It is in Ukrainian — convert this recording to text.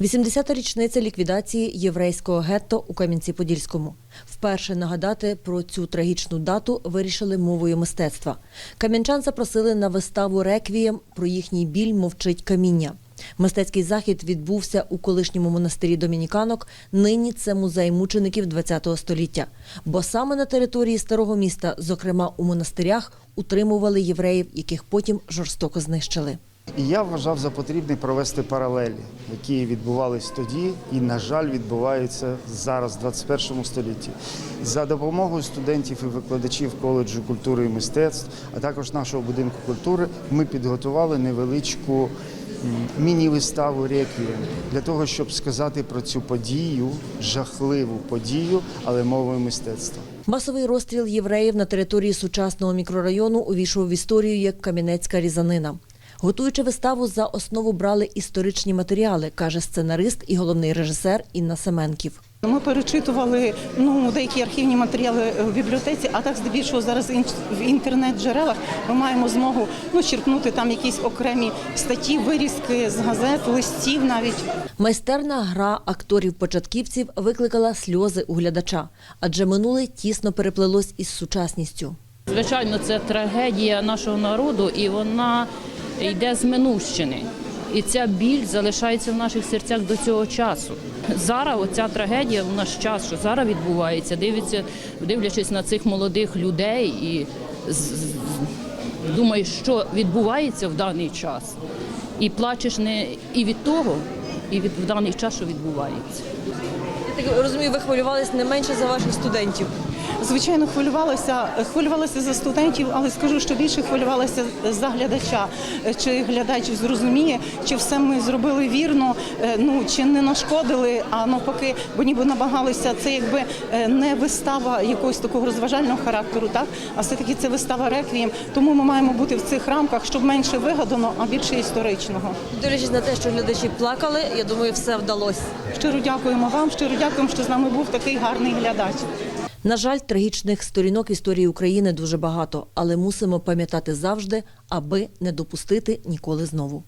80-та річниця ліквідації єврейського гетто у Кам'янці-Подільському. Вперше нагадати про цю трагічну дату вирішили мовою мистецтва. Кам'янчан запросили на виставу реквієм про їхній біль мовчить каміння. Мистецький захід відбувся у колишньому монастирі домініканок. Нині це музей мучеників ХХ століття. Бо саме на території старого міста, зокрема у монастирях, утримували євреїв, яких потім жорстоко знищили. І я вважав за потрібне провести паралелі, які відбувались тоді і, на жаль, відбуваються зараз, в 21 столітті. За допомогою студентів і викладачів коледжу культури і мистецтв, а також нашого будинку культури, ми підготували невеличку міні-виставу реквієм для того, щоб сказати про цю подію, жахливу подію, але мовою мистецтва. Масовий розстріл євреїв на території сучасного мікрорайону увійшов в історію як кам'янецька різанина. Готуючи виставу, за основу брали історичні матеріали, каже сценарист і головний режисер Інна Семенків. Ми перечитували ну деякі архівні матеріали в бібліотеці, а так здебільшого зараз в інтернет-джерелах ми маємо змогу ну черпнути там якісь окремі статті, вирізки з газет, листів навіть. Майстерна гра акторів-початківців викликала сльози у глядача, адже минуле тісно переплелось із сучасністю. Звичайно, це трагедія нашого народу, і вона йде з минувщини. І ця біль залишається в наших серцях до цього часу. Зараз оця трагедія в наш час, що зараз відбувається, дивиться, дивлячись на цих молодих людей і думаєш, що відбувається в даний час. І плачеш не і від того, і від в даний час, що відбувається. Так розумію, ви хвилювалися не менше за ваших студентів. Звичайно, хвилювалася, хвилювалася за студентів, але скажу, що більше хвилювалася за глядача. Чи глядач зрозуміє, чи все ми зробили вірно, е, ну чи не нашкодили, а навпаки, бо ніби намагалися. Це якби е, не вистава якогось такого розважального характеру, так а все таки це вистава реквієм. Тому ми маємо бути в цих рамках, щоб менше вигадано, а більше історичного. Дивлячись на те, що глядачі плакали, я думаю, все вдалося. Щиро дякуємо вам, щиро дякуємо, що з нами був такий гарний глядач. На жаль, трагічних сторінок історії України дуже багато, але мусимо пам'ятати завжди, аби не допустити ніколи знову.